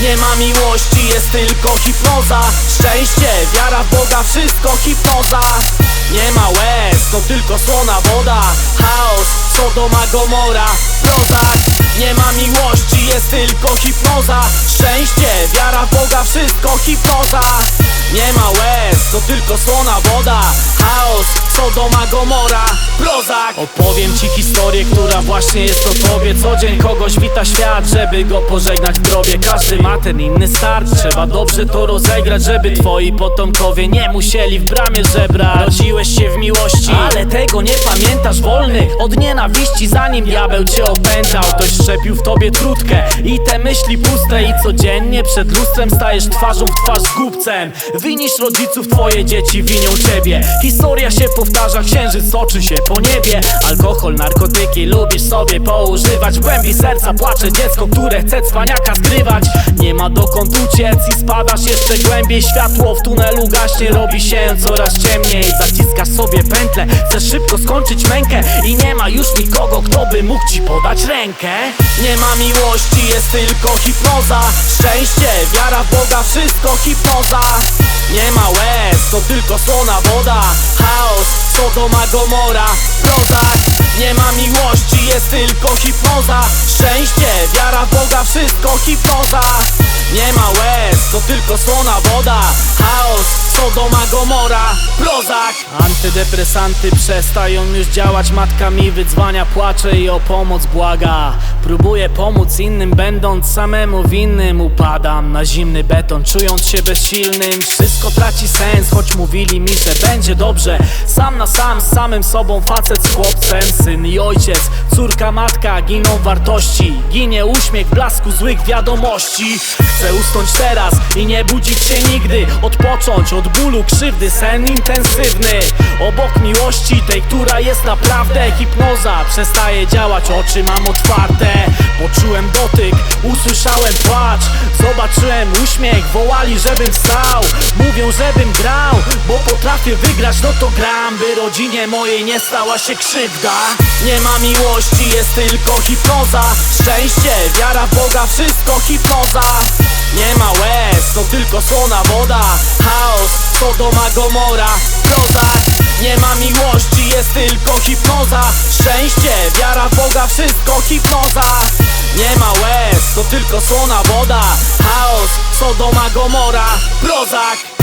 Nie ma miłości, jest tylko hipnoza. Szczęście, wiara w Boga, wszystko hipnoza. Nie ma łez, to tylko słona woda. Chaos, Sodoma, Gomora, Prozak Nie ma miłości, jest tylko hipnoza. Szczęście, wiara w Boga, wszystko hipnoza Nie ma łez, to tylko słona woda. Chaos, Sodoma, Gomora, Prozak. Opowiem ci historię, która właśnie jest o tobie. Co dzień kogoś wita świat, żeby go pożegnać w grobie. Każdy ma ten inny start, trzeba dobrze to rozegrać Żeby twoi potomkowie nie musieli w bramie żebrać. Rodziłeś się w miłości, ale tego nie pamiętasz. Wolny od nienawiści, zanim diabeł cię opętał. Ktoś szczepił w tobie trutkę i te myśli puste. I codziennie przed lustrem stajesz twarzą w twarz z głupcem Winisz rodziców, twoje dzieci winią ciebie. Historia się powtarza, księżyc toczy się po niebie. Alkohol, narkotyki, lubisz sobie poużywać. W głębi serca płacze dziecko, które chce cwaniaka skrywać. Nie ma dokąd uciec i spadasz jeszcze głębiej. Światło w tunelu gaśnie, robi się coraz ciemniej. Zaciskasz sobie pętlę, chcesz szybko skończyć mękę. I nie ma już nikogo, kto by mógł ci podać rękę. Nie ma miłości, jest tylko hipnoza. Szczęście, wiara w Boga, wszystko hipnoza to tylko słona woda Chaos, Sodoma, Gomora, Prozak Nie ma miłości, jest tylko hipnoza. Szczęście, wiara w Boga, wszystko hipnoza. Nie ma łez, to tylko słona woda. Chaos, Sodoma, Gomora, Prozak. Antydepresanty przestają już działać. Matka mi wydzwania, płacze i o pomoc błaga. Próbuję pomóc innym, będąc samemu winnym. Upadam na zimny beton, czując się bezsilnym. Wszystko traci sens, choć mówili mi, że będzie dobrze. Sam na sam, z samym sobą, facet z chłopcem. Syn i ojciec, córka, matka, giną wartości. Ginie uśmiech w blasku złych wiadomości. Chcę usnąć teraz i nie budzić się nigdy. Odpocząć od bólu, krzywdy, sen intensywny. Obok miłości, tej, która jest naprawdę Hipnoza. Przestaje działać, oczy mam otwarte. Poczułem dotyk, usłyszałem płacz. Zobaczyłem uśmiech, wołali żebym wstał. Mówią żebym grał, bo potrafię wygrać No to gram, by rodzinie mojej nie stała się krzywda. Nie ma miłości, jest tylko hipnoza. Szczęście, wiara w Boga, wszystko hipnoza. Nie ma łez, to tylko słona woda. Chaos, Sodoma, Gomora, Prozak Nie ma miłości, jest tylko hipnoza. Szczęście, wiara w Boga, wszystko hipnoza. Nie ma łez, to tylko słona woda. Chaos, Sodoma, Gomora, Prozak